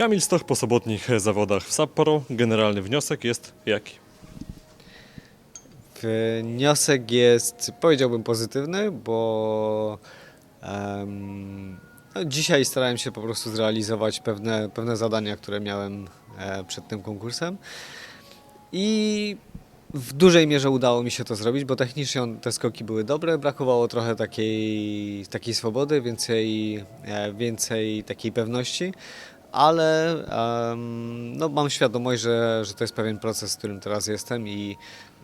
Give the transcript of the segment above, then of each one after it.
Kamil Stoch po sobotnich zawodach w Sapporo. Generalny wniosek jest jaki? Wniosek jest, powiedziałbym, pozytywny, bo em, no, dzisiaj starałem się po prostu zrealizować pewne, pewne zadania, które miałem e, przed tym konkursem. I w dużej mierze udało mi się to zrobić, bo technicznie te skoki były dobre, brakowało trochę takiej, takiej swobody, więcej, e, więcej takiej pewności, ale em, no, mam świadomość, że, że to jest pewien proces, w którym teraz jestem i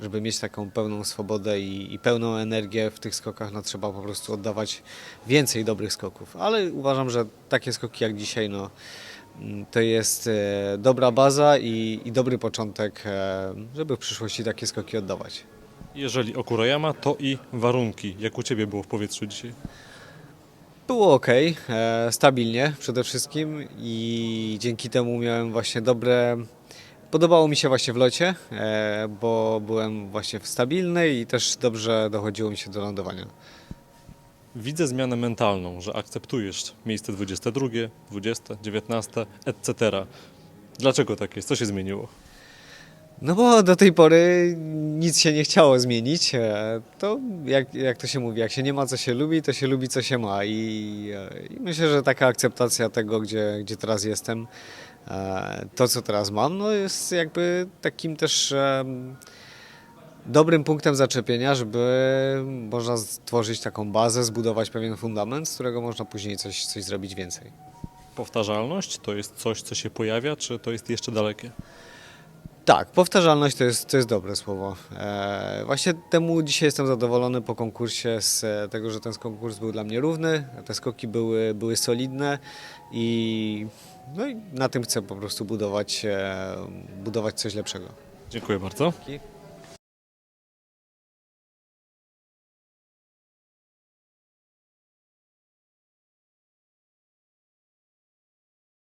żeby mieć taką pełną swobodę i, i pełną energię w tych skokach, no trzeba po prostu oddawać więcej dobrych skoków. Ale uważam, że takie skoki jak dzisiaj, no mm, to jest e, dobra baza i, i dobry początek, e, żeby w przyszłości takie skoki oddawać. Jeżeli o Kurayama, to i warunki. Jak u Ciebie było w powietrzu dzisiaj? Było ok, e, stabilnie przede wszystkim i dzięki temu miałem właśnie dobre. Podobało mi się właśnie w locie, e, bo byłem właśnie w stabilnej i też dobrze dochodziło mi się do lądowania. Widzę zmianę mentalną, że akceptujesz miejsce 22, 20, 19, etc. Dlaczego tak jest? Co się zmieniło? No bo do tej pory nic się nie chciało zmienić. e, To jak, jak to się mówi, jak się nie ma co się lubi, to się lubi co się ma. I, e, i myślę, że taka akceptacja tego, gdzie, gdzie teraz jestem, e, to co teraz mam, no jest jakby takim też dobrym punktem zaczepienia, żeby można stworzyć taką bazę, zbudować pewien fundament, z którego można później coś, coś zrobić więcej. Powtarzalność to jest coś, co się pojawia, czy to jest jeszcze dalekie? Tak, powtarzalność to jest, to jest dobre słowo. E, właśnie temu dzisiaj jestem zadowolony po konkursie z e, tego, że ten konkurs był dla mnie równy, te skoki były, były solidne i, no i na tym chcę po prostu budować, e, budować coś lepszego. Dziękuję bardzo. Dzięki.